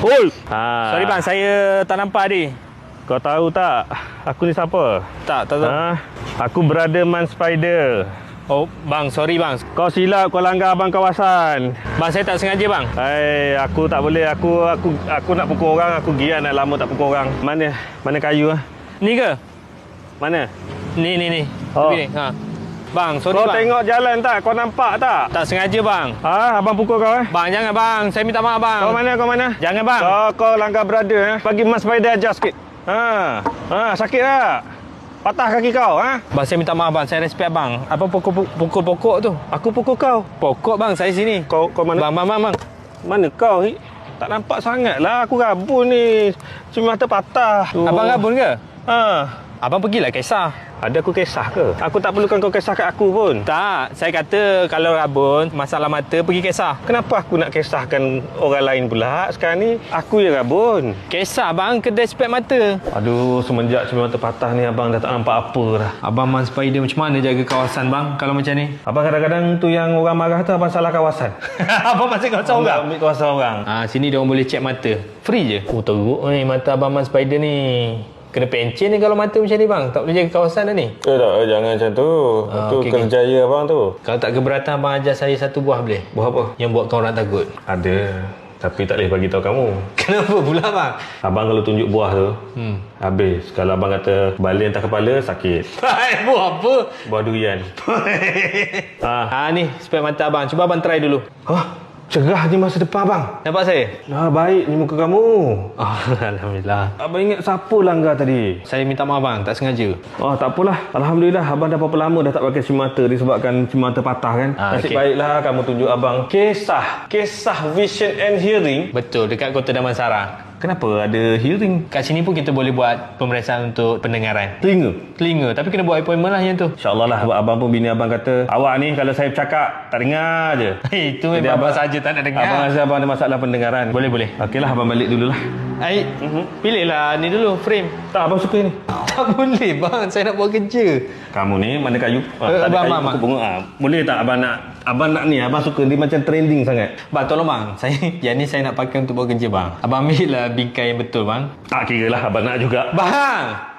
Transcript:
Oi. Ha. Sorry bang, saya tak nampak tadi. Kau tahu tak aku ni siapa? Tak, tak tahu. Ha? Aku brother Man Spider. Oh, bang, sorry bang. Kau silap kau langgar abang kawasan. Bang, saya tak sengaja bang. Hai, aku tak boleh. Aku aku aku nak pukul orang. Aku gian dah lama tak pukul orang. Mana? Mana kayu ah? Ni ke? Mana? Ni, ni, ni. Oh. Tepi ni. Ha. Bang, sorry Kau bang. tengok jalan tak? Kau nampak tak? Tak sengaja bang. Ha, abang pukul kau eh? Bang, jangan bang. Saya minta maaf bang. Kau mana? Kau mana? Jangan bang. Kau kau langgar brother eh? Bagi Mas Spider ajar sikit. Ha. Ha, sakit tak? Patah kaki kau, ha? Bang, saya minta maaf bang. Saya respect bang. Apa pokok pokok tu? Aku pukul kau. Pokok bang, saya sini. Kau kau mana? Bang, bang, bang, bang. Mana kau? Hi? Tak nampak sangat lah. Aku rabun ni. Cuma mata patah. Tu. Abang rabun ke? Ha. Abang pergilah kisah. Ada aku kisah ke? Aku tak perlukan kau kisah kat aku pun. Tak, saya kata kalau rabun, masalah mata pergi kisah. Kenapa aku nak kisahkan orang lain pula sekarang ni? Aku yang rabun. Kisah bang, kedai spek mata. Aduh, semenjak cuma mata patah ni abang dah tak nampak apa dah. Abang Man Spider macam mana jaga kawasan bang kalau macam ni? Abang kadang-kadang tu yang orang marah tu abang salah kawasan. abang masih kawasan Abang ambil kawasan orang. Ah, sini dia orang boleh check mata. Free je. Oh, teruk ni mata abang Man Spider ni. Kena pencen ni kalau mata macam ni bang. Tak boleh jaga kawasan dah ni. Eh tak, eh, jangan macam tu. Ah, tu okey, kerjaya abang tu. Kalau tak keberatan abang ajar saya satu buah boleh? Buat apa? Yang buatkan orang takut. Ada. Tapi tak boleh bagi tahu kamu. Kenapa pula bang? Abang kalau tunjuk buah tu, Hmm. habis. Kalau abang kata balik entah kepala, sakit. buah apa? Buah durian. ah. Ah ni spek mata abang. Cuba abang try dulu. Hah? Cerah je masa depan abang. Nampak saya? Ah, baik ni muka kamu. Oh, Alhamdulillah. Abang ingat siapa langgar tadi? Saya minta maaf bang, tak sengaja. Oh, tak apalah. Alhamdulillah, abang dah berapa lama dah tak pakai cermata disebabkan cermata patah kan. Ah, Nasib okey. baiklah kamu tunjuk abang kisah. Kisah vision and hearing. Betul, dekat Kota Damansara. Kenapa ada hearing? Kat sini pun kita boleh buat pemeriksaan untuk pendengaran. Telinga. Telinga, tapi kena buat appointment lah yang tu. InsyaAllah lah abang pun bini abang kata Awak ni kalau saya bercakap Tak dengar je Itu Jadi memang abang saja tak nak dengar. Abang rasa abang ada masalah pendengaran Boleh, boleh. Okey lah abang balik dulu lah Aik, pilihlah ni dulu, frame. Tak abang suka ni Tak boleh bang, saya nak buat kerja. Kamu ni mana kayu ah, Eh, tak ada abang, kayu abang, bunga ah, Boleh tak abang nak Abang nak ni Abang suka dia macam trending sangat Bang, tolong bang. Saya, yang ni saya nak pakai untuk buat kerja bang. Abang ambil lah bingkai yang betul bang. Tak kira lah abang nak juga Bang!